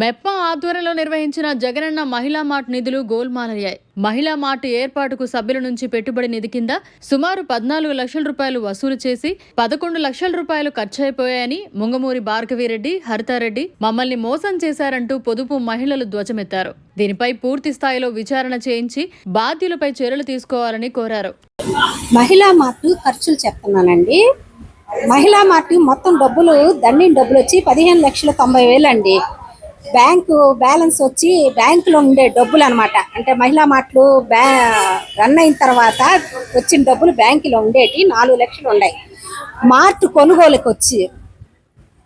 మెప్ప ఆధ్వర్యంలో నిర్వహించిన జగనన్న మహిళా మార్ట్ నిధులు గోల్మాలయ్యాయి. మహిళా మార్ట్ ఏర్పాటుకు సభ్యుల నుంచి పెట్టుబడి నిధి కింద సుమారు పద్నాలుగు లక్షల రూపాయలు వసూలు చేసి పదకొండు లక్షల రూపాయలు ఖర్చయిపోయాయని ముంగమూరి భార్గవిరెడ్డి హరితారెడ్డి మమ్మల్ని మోసం చేశారంటూ పొదుపు మహిళలు ధ్వజమెత్తారు. దీనిపై పూర్తి స్థాయిలో విచారణ చేయించి బాధ్యులపై చర్యలు తీసుకోవాలని కోరారు. మహిళా మార్ట్ ఖర్చులు చెప్తున్నానండి. మహిళా మార్ట్ మొత్తం డబ్బులు దండిన డబ్బులు వచ్చి పదిహేను లక్షల తొంభై వేలు అండి బ్యాంకు బ్యాలెన్స్ వచ్చి బ్యాంకులో ఉండే డబ్బులు అనమాట అంటే మహిళా మాటలు బ్యా రన్ అయిన తర్వాత వచ్చిన డబ్బులు బ్యాంకులో ఉండేటి నాలుగు లక్షలు ఉన్నాయి మార్ట్ కొనుగోలుకి వచ్చి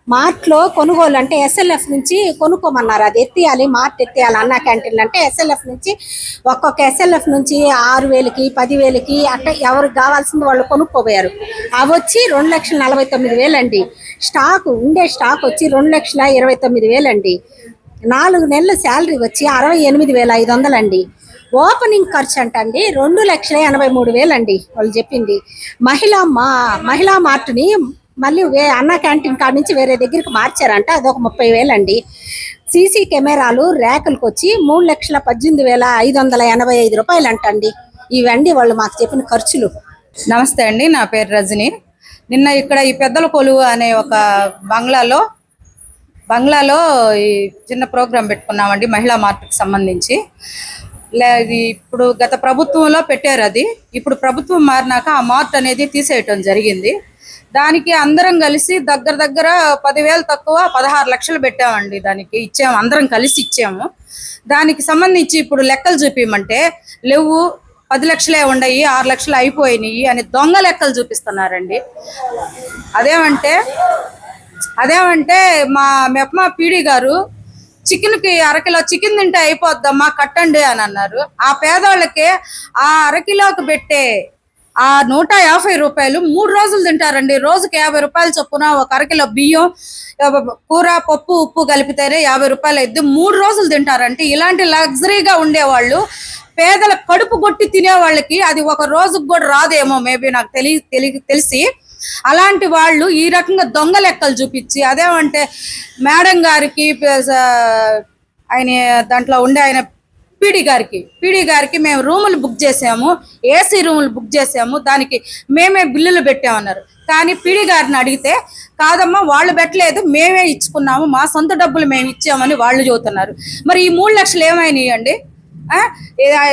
మార్ట్లో కొనుగోలు అంటే ఎస్ఎల్ఎఫ్ నుంచి కొనుక్కోమన్నారు. అది ఎత్తేయాలి మార్ట్ ఎత్తేయాలి అన్న క్యాంటీన్లు అంటే ఎస్ఎల్ఎఫ్ నుంచి ఒక్కొక్క ఎస్ఎల్ఎఫ్ నుంచి ఆరు వేలకి పదివేలకి అట్లా ఎవరికి కావాల్సింది వాళ్ళు కొనుక్కోపోయారు అవి వచ్చి రెండు లక్షల నలభై తొమ్మిది వేలండి. స్టాక్ ఉండే స్టాక్ వచ్చి రెండు లక్షల ఇరవై తొమ్మిది వేలండి. నాలుగు నెలల శాలరీ వచ్చి అరవై ఎనిమిది వేల ఐదు వందలండి. ఓపెనింగ్ ఖర్చు అంటండి రెండు లక్షల ఎనభై మూడు వేలండి వాళ్ళు చెప్పింది. మహిళా మా మహిళా మార్ట్ని మళ్ళీ వే అన్న క్యాంటీన్ కాడ నుంచి వేరే దగ్గరికి మార్చారంట అదొక ముప్పై వేలండి. సీసీ కెమెరాలు ర్యాకులకు వచ్చి మూడు లక్షల పద్దెనిమిది వేల ఐదు వందల ఎనభై ఐదు రూపాయలు అంటండి ఇవండి వాళ్ళు మాకు చెప్పిన ఖర్చులు. నమస్తే అండి నా పేరు రజని. నిన్న ఇక్కడ ఈ పెద్దల కొలువు అనే ఒక బంగ్లాలో బంగ్లాలో ఈ చిన్న ప్రోగ్రాం పెట్టుకున్నామండి మహిళా మార్ట్కి సంబంధించి. లే ఇది ఇప్పుడు గత ప్రభుత్వంలో పెట్టారు అది. ఇప్పుడు ప్రభుత్వం మారినాక ఆ మార్ట్ అనేది తీసేయటం జరిగింది. దానికి అందరం కలిసి దగ్గర దగ్గర పదివేలు తక్కువ పదహారు లక్షలు పెట్టామండి దానికి ఇచ్చాము అందరం కలిసి ఇచ్చాము. దానికి సంబంధించి ఇప్పుడు లెక్కలు చూపించమంటే లేవు పది లక్షలే ఉండయి ఆరు లక్షలు అయిపోయినాయి అని దొంగ లెక్కలు చూపిస్తున్నారండి. అదేమంటే అదేమంటే మా మెప్మా పీడి గారు చికెన్కి అరకిలో చికెన్ తింటే అయిపోద్దమ్మా కట్టండి అని అన్నారు. ఆ పేదోళ్ళకి ఆ అరకిలోకి పెట్టే ఆ నూట యాభై రూపాయలు మూడు రోజులు తింటారండి. రోజుకి యాభై రూపాయలు చొప్పున ఒక అరకిలో బియ్యం కూర పప్పు ఉప్పు కలిపితేనే యాభై రూపాయలు అయితే మూడు రోజులు తింటారంటే ఇలాంటి లగ్జరీగా ఉండేవాళ్ళు పేదల కడుపు కొట్టి తినే వాళ్ళకి అది ఒక రోజుకు కూడా రాదేమో మేబీ నాకు తెలియ తెలి తెలిసి. అలాంటి వాళ్ళు ఈ రకంగా దొంగ లెక్కలు చూపించి అదేమంటే మేడం గారికి ఆయన దాంట్లో ఉండే ఆయన పీడీ గారికి పీడీ గారికి మేము రూములు బుక్ చేసాము ఏసీ రూములు బుక్ చేసాము దానికి మేమే బిల్లులు పెట్టామన్నారు. కానీ పీడీ గారిని అడిగితే కాదమ్మా వాళ్ళు పెట్టలేదు మేమే ఇచ్చుకున్నాము మా సొంత డబ్బులు మేము ఇచ్చామని వాళ్ళు చెబుతున్నారు. మరి ఈ మూడు లక్షలు ఏమైనాయి అండి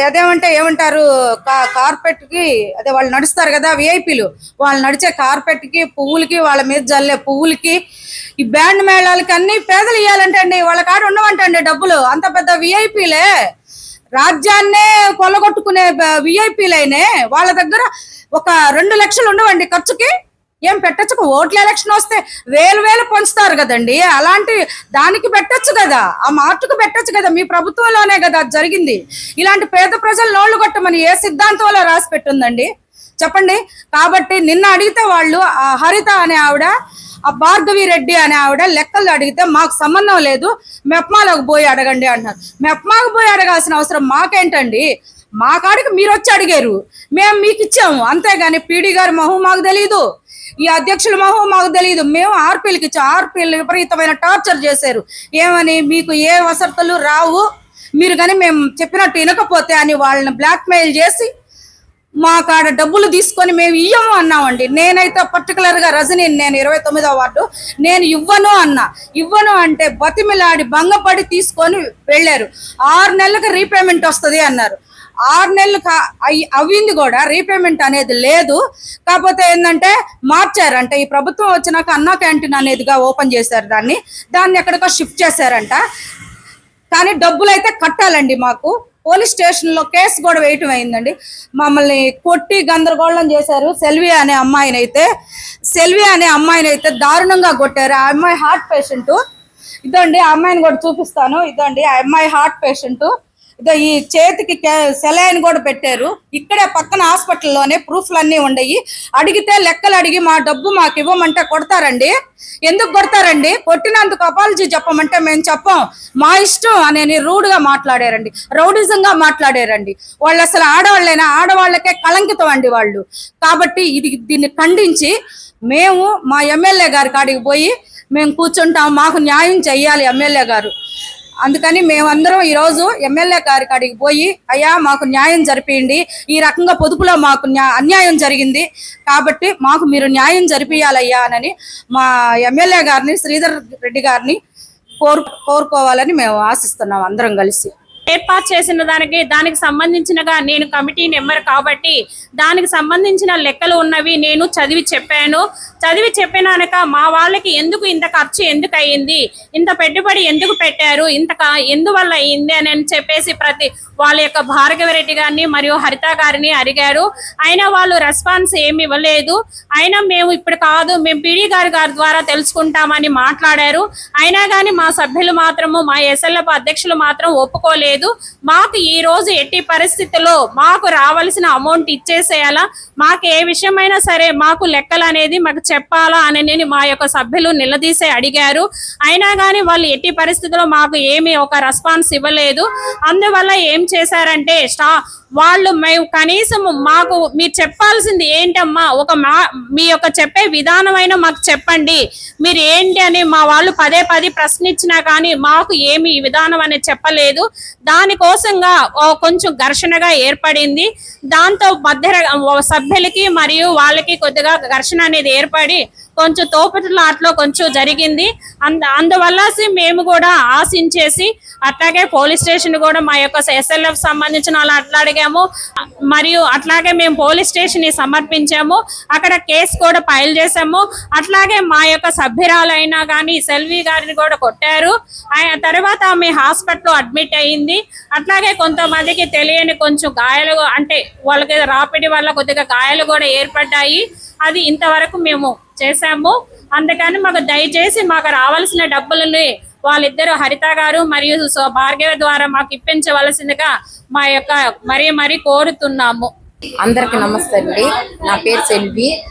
అదేమంటే ఏమంటారు? కార్పెట్కి కార్పెట్కి అదే వాళ్ళు నడుస్తారు కదా విఐపీలు వాళ్ళు నడిచే కార్పెట్కి పువ్వులకి వాళ్ళ మీద జల్లే పువ్వులకి ఈ బ్యాండ్ మేళాలకి అన్ని పేదలు ఇవ్వాలంటండి వాళ్ళ కాడ ఉండవంటండి డబ్బులు. అంత పెద్ద విఐపీలే రాజ్యాన్నే కొల్లగొట్టుకునే విఐపీలైనే వాళ్ళ దగ్గర ఒక రెండు లక్షలు ఉండవండి ఖర్చుకి. ఏం పెట్టచ్చు ఓట్ల ఎలక్షన్ వస్తే వేలు వేలు పంచుతారు కదండి. అలాంటి దానికి పెట్టొచ్చు కదా. ఆ మార్టుకు పెట్టొచ్చు కదా. మీ ప్రభుత్వంలోనే కదా అది జరిగింది. ఇలాంటి పేద ప్రజలు నోళ్ళు కొట్టమని ఏ సిద్ధాంతంలో రాసి పెట్టుందండి? చెప్పండి. కాబట్టి నిన్న అడిగితే వాళ్ళు ఆ హరిత అనే ఆవిడ ఆ భార్గవి రెడ్డి అనే ఆవిడ లెక్కలు అడిగితే మాకు సంబంధం లేదు. మెప్మాలోకి పోయి అడగండి అంటున్నారు. మెప్మాకు పోయి అడగాల్సిన అవసరం మాకేంటండి? మా కాడికి మీరు వచ్చి అడిగారు. మేము మీకు ఇచ్చాము. అంతేగాని పీడీ గారి మొహం మాకు తెలియదు ఈ అధ్యక్షుల మొహం మాకు తెలియదు మేము ఆర్పీలకి ఇచ్చాం ఆర్పీలు విపరీతమైన టార్చర్ చేశారు. ఏమని మీకు ఏ వసతులు రావు? మీరు కానీ మేము చెప్పినట్టు వినకపోతే అని వాళ్ళని బ్లాక్మెయిల్ చేసి మా కాడ డబ్బులు తీసుకొని మేము ఇయ్యము అన్నామండి. నేనైతే పర్టికులర్గా రజనీ నేను ఇరవై తొమ్మిదో వార్డు నేను ఇవ్వను అన్నా. ఇవ్వను అంటే బతిమిలాడి భంగపడి తీసుకొని వెళ్ళారు. ఆరు నెలలకు రీపేమెంట్ వస్తుంది అన్నారు. ఆరు నెలలు కా- అవ్వింది కూడా రీపేమెంట్ అనేది లేదు. కాకపోతే ఏంటంటే మార్చారంట. ఈ ప్రభుత్వం వచ్చినాక అన్నా క్యాంటీన్ అనేదిగా ఓపెన్ చేశారు దాన్ని. దాన్ని ఎక్కడికో షిఫ్ట్ చేశారంట. కానీ డబ్బులు అయితే కట్టాలండి మాకు. పోలీస్ స్టేషన్లో కేసు కూడా వేయటం అయిందండి. మమ్మల్ని కొట్టి గందరగోళం చేశారు సెల్వి అనే అమ్మాయిని అయితే సెల్వి అనే అమ్మాయిని అయితే దారుణంగా కొట్టారు. ఆ అమ్మాయి హార్ట్ పేషెంట్. ఇదండి ఆ అమ్మాయిని కూడా చూపిస్తాను. ఇదండి ఆ అమ్మాయి హార్ట్ పేషెంట్. ఇదో ఈ చేతికి సెలైన్ కూడా పెట్టారు. ఇక్కడే పక్కన హాస్పిటల్లోనే ప్రూఫ్లు అన్నీ ఉండయి. అడిగితే లెక్కలు అడిగి మా డబ్బు మాకు ఇవ్వమంటే కొడతారండి. ఎందుకు కొడతారండి? కొట్టినందుకు అపాలజీ చెప్పమంటే మేము చెప్పం. మా ఇష్టం అనేది రూడ్గా మాట్లాడారండి. రౌడిజంగా మాట్లాడారండి. వాళ్ళు అసలు ఆడవాళ్ళైనా ఆడవాళ్ళకే కళంకితం అండి వాళ్ళు. కాబట్టి ఇది దీన్ని ఖండించి మేము మా ఎమ్మెల్యే గారి కాడికి పోయి మేము కూర్చుంటాం. మాకు న్యాయం చెయ్యాలి ఎమ్మెల్యే గారు. అందుకని మేమందరం ఈరోజు ఎమ్మెల్యే గారి కాడికి పోయి అయ్యా మాకు న్యాయం జరిపియండి ఈ రకంగా పొదుపులో మాకు అన్యాయం జరిగింది. కాబట్టి మాకు మీరు న్యాయం జరిపియాలయ్యా అని మా ఎమ్మెల్యే గారిని శ్రీధర్ రెడ్డి గారిని కోరు కోరుకోవాలని మేము ఆశిస్తున్నాం అందరం కలిసి. ఏర్పాటు చేసిన దానికి దానికి సంబంధించినగా నేను కమిటీ నెంబర్ కాబట్టి దానికి సంబంధించిన లెక్కలు ఉన్నవి నేను చదివి చెప్పాను. చదివి చెప్పినాక మా వాళ్ళకి ఎందుకు ఇంత ఖర్చు ఎందుకు అయ్యింది ఇంత పెట్టుబడి ఎందుకు పెట్టారు? ఇంత ఎందువల్ల అయ్యింది అని అని చెప్పేసి ప్రతి వాళ్ళ యొక్క భార్గవ రెడ్డి గారిని మరియు హరిత గారిని అడిగారు. అయినా వాళ్ళు రెస్పాన్స్ ఏమి ఇవ్వలేదు. అయినా మేము ఇప్పుడు కాదు మేము పీడీ గారి గారి ద్వారా తెలుసుకుంటామని మాట్లాడారు. అయినా కానీ మా సభ్యులు మాత్రము మా ఎస్ఎల్ఎఫ్ అధ్యక్షులు మాత్రం ఒప్పుకోలేదు. మాకు ఈ రోజు ఎట్టి పరిస్థితుల్లో మాకు రావాల్సిన అమౌంట్ ఇచ్చేసేయాలా? మాకు ఏ విషయమైనా సరే మాకు లెక్కలు అనేది మాకు చెప్పాలా అని నేను మా యొక్క సభ్యులు నిలదీసే అడిగారు. అయినా కానీ వాళ్ళు ఎట్టి పరిస్థితుల్లో మాకు ఏమి ఒక రెస్పాన్స్ ఇవ్వలేదు. అందువల్ల ఏం చేశారంటే స్టా వాళ్ళు మేము కనీసం మాకు మీరు చెప్పాల్సింది ఏంటమ్మా? ఒక మా మీ యొక్క చెప్పే విధానమైన మాకు చెప్పండి. మీరు ఏంటి అని మా వాళ్ళు పదే పదే ప్రశ్నించినా కానీ మాకు ఏమి ఈ విధానం అనేది చెప్పలేదు. దానికోసంగా కొంచెం ఘర్షణగా ఏర్పడింది. దాంతో మధ్య సభ్యులకి మరియు వాళ్ళకి కొద్దిగా ఘర్షణ అనేది ఏర్పడి కొంచెం తోపులాట్లో కొంచెం జరిగింది. అంద అందువల్ల మేము కూడా ఆశించేసి అట్లాగే పోలీస్ స్టేషన్ కూడా మా యొక్క ఎస్ఎల్ఎఫ్ సంబంధించిన వాళ్ళు అట్లా అడిగాము. మరియు అట్లాగే మేము పోలీస్ స్టేషన్ సమర్పించాము. అక్కడ కేసు కూడా ఫైల్ చేసాము అట్లాగే మా యొక్క సభ్యురాలైనా కానీ సెల్వి గారిని కూడా కొట్టారు. ఆయన తర్వాత ఆమె హాస్పిటల్లో అడ్మిట్ అయ్యింది అట్లాగే కొంతమందికి తెలియని కొంచెం గాయాలు అంటే వాళ్ళకి రాపిడి వల్ల కొద్దిగా గాయాలు కూడా ఏర్పడ్డాయి. అది ఇంతవరకు మేము చేశాము. అందుకని మాకు దయచేసి మాకు రావాల్సిన డబ్బులని వాళ్ళిద్దరు హరిత గారు మరియు సో- భార్గవ ద్వారా మాకు ఇప్పించవలసిందిగా మా యొక్క మరీ మరీ కోరుతున్నాము. అందరికి నమస్తే అండి. నా పేరు సెల్వి.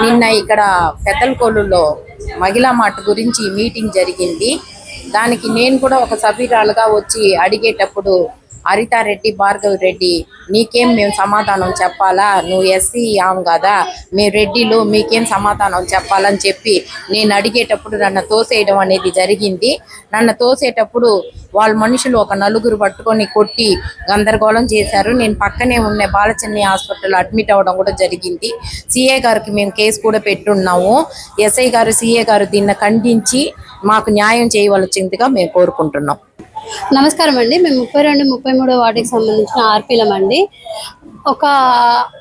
నిన్న ఇక్కడ పెద్దలకోలులో మహిళా మాట గురించి మీటింగ్ జరిగింది. దానికి నేను కూడా ఒక సభ్యురాలుగా వచ్చి అడిగేటప్పుడు హరితారెడ్డి భార్గవ్ రెడ్డి నీకేం మేము సమాధానం చెప్పాలా? నువ్వు ఎస్సీ ఆం కదా? మీ రెడ్డిలు మీకేం సమాధానం చెప్పాలని చెప్పి నేను అడిగేటప్పుడు నన్ను తోసేయడం అనేది జరిగింది. నన్ను తోసేటప్పుడు వాళ్ళ మనుషులు ఒక నలుగురు పట్టుకొని కొట్టి గందరగోళం చేశారు. నేను పక్కనే ఉన్న బాలచన్ని హాస్పిటల్ అడ్మిట్ అవ్వడం కూడా జరిగింది. సిఏ గారికి మేము కేసు కూడా పెట్టున్నాము. ఎస్ఐ గారు సిఏ గారు దీన్ని ఖండించి మాకు న్యాయం చేయవలసిందిగా మేము కోరుకుంటున్నాం. నమస్కారం అండి. మేము ముప్పై రెండు ముప్పై మూడో వార్డుకి సంబంధించిన ఆర్పీలం అండి. ఒక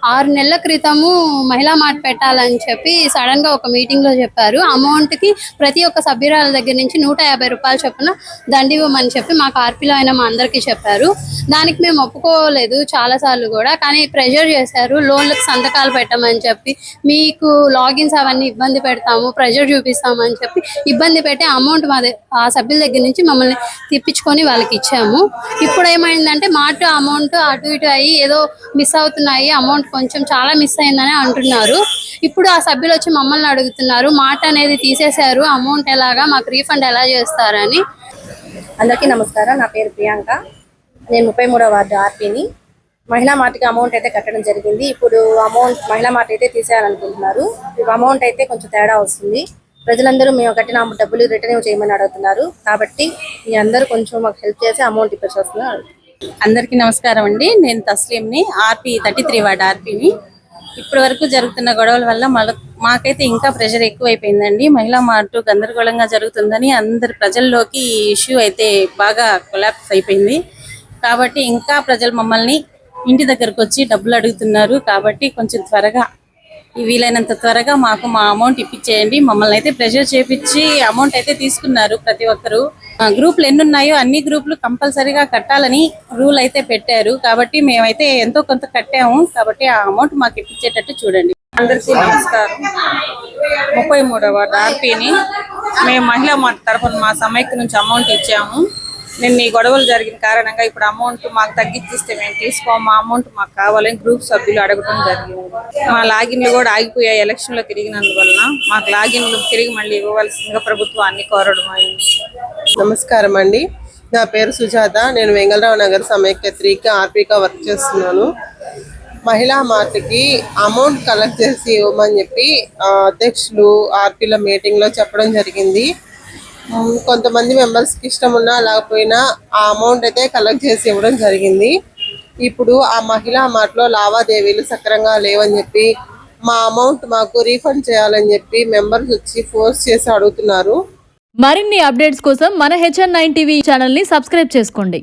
ఆరు నెలల క్రితము మహిళా మాట పెట్టాలని చెప్పి సడన్గా ఒక మీటింగ్లో చెప్పారు. అమౌంట్కి ప్రతి ఒక్క సభ్యురాల దగ్గర నుంచి నూట యాభై రూపాయలు చొప్పున దండి ఇవ్వమని చెప్పి మాకు కార్పీలో అయినా మా అందరికీ చెప్పారు. దానికి మేము ఒప్పుకోలేదు చాలా సార్లు కూడా కానీ ప్రెషర్ చేశారు. లోన్లకు సంతకాలు పెట్టమని చెప్పి మీకు లాగిన్స్ అవన్నీ ఇబ్బంది పెడతాము ప్రెషర్ చూపిస్తామని చెప్పి ఇబ్బంది పెట్టి అమౌంట్ మా ఆ సభ్యుల దగ్గర నుంచి మమ్మల్ని తిప్పించుకొని వాళ్ళకి ఇచ్చాము. ఇప్పుడు ఏమైందంటే మాట అమౌంట్ అటు ఇటు అయ్యి ఏదో మిస్ మిస్ అవుతున్నాయి అమౌంట్ కొంచెం చాలా మిస్ అయిందని అంటున్నారు. ఇప్పుడు ఆ సభ్యులు వచ్చి మమ్మల్ని అడుగుతున్నారు మాట అనేది తీసేశారు అమౌంట్ ఎలాగా మాకు రీఫండ్ ఎలా చేస్తారని. అందరికీ నమస్కారం నా పేరు ప్రియాంక. నేను ముప్పై మూడో వార్డు ఆర్పీని. మహిళా మార్ట్కి అమౌంట్ అయితే కట్టడం జరిగింది. ఇప్పుడు అమౌంట్ మహిళా మార్ట్ అయితే తీసేయాలనుకుంటున్నారు. అమౌంట్ అయితే కొంచెం తేడా వస్తుంది. ప్రజలందరూ మేము కట్టిన డబ్బులు రిటర్న్ చేయమని అడుగుతున్నారు. కాబట్టి మీ అందరూ కొంచెం మాకు హెల్ప్ చేసి అమౌంట్ ఇప్పటి వస్తున్నారు అందరికీ నమస్కారం అండి. నేను తస్లీంని ఆర్పి థర్టీ త్రీ వార్డ్ ఆర్పీని. ఇప్పటి వరకు జరుగుతున్న గొడవల వల్ల మాకైతే ఇంకా ప్రెషర్ ఎక్కువైపోయిందండి. మహిళా మార్టు గందరగోళంగా జరుగుతుందని అందరి ప్రజల్లోకి ఈ ఇష్యూ అయితే బాగా కొలాప్స్ అయిపోయింది. కాబట్టి ఇంకా ప్రజలు మమ్మల్ని ఇంటి దగ్గరకు వచ్చి డబ్బులు అడుగుతున్నారు. కాబట్టి కొంచెం త్వరగా వీలైనంత త్వరగా మాకు మా అమౌంట్ ఇప్పించేయండి మమ్మల్ని అయితే ప్రెషర్ చేపించి అమౌంట్ అయితే తీసుకున్నారు ప్రతి ఒక్కరు. గ్రూపులు ఎన్ని ఉన్నాయో అన్ని గ్రూపులు కంపల్సరీగా కట్టాలని రూల్ అయితే పెట్టారు. కాబట్టి మేమైతే ఎంతో కొంత కట్టాము. కాబట్టి ఆ అమౌంట్ మాకు ఇప్పించేటట్టు చూడండి. అందరికీ నమస్కారం. ముప్పై మూడవ ఆర్పీని. మేము మహిళా మార్ట్ తరఫున మా సమైక్య నుంచి అమౌంట్ ఇచ్చాము. నిన్న ఈ గొడవలు జరిగిన కారణంగా ఇప్పుడు అమౌంట్ మాకు తగ్గించిస్తే మేము తీసుకోము? మా అమౌంట్ మాకు కావాలని గ్రూప్ సభ్యులు అడగటం జరిగింది. మా లాగిన్లు కూడా ఆగిపోయాయి ఎలక్షన్లో తిరిగినందువలన. మాకు లాగిన్లు తిరిగి మళ్ళీ ఇవ్వవలసిందిగా ప్రభుత్వాన్ని కోరడం అయింది. నమస్కారం అండి. నా పేరు సుజాత. నేను వెంగళరావు నగర్ సమైక్యత్రికి ఆర్పీగా వర్క్ చేస్తున్నాను. మహిళా మార్ట్కి అమౌంట్ కలెక్ట్ చేసి ఇవ్వమని చెప్పి అధ్యక్షులు ఆర్పీల మీటింగ్లో చెప్పడం జరిగింది. కొంతమంది మెంబర్స్కి ఇష్టం ఉన్నా లేకపోయినా ఆ అమౌంట్ అయితే కలెక్ట్ చేసి ఇవ్వడం జరిగింది. ఇప్పుడు ఆ మహిళా మార్ట్లో లావాదేవీలు సక్రంగా లేవని చెప్పి మా అమౌంట్ మాకు రీఫండ్ చేయాలని చెప్పి మెంబర్స్ వచ్చి ఫోర్స్ చేసి అడుగుతున్నారు. మరిన్ని అప్డేట్స్ కోసం మన హెచ్ఎన్ నైన్ టీవీ ఛానల్ని సబ్స్క్రైబ్ చేసుకోండి.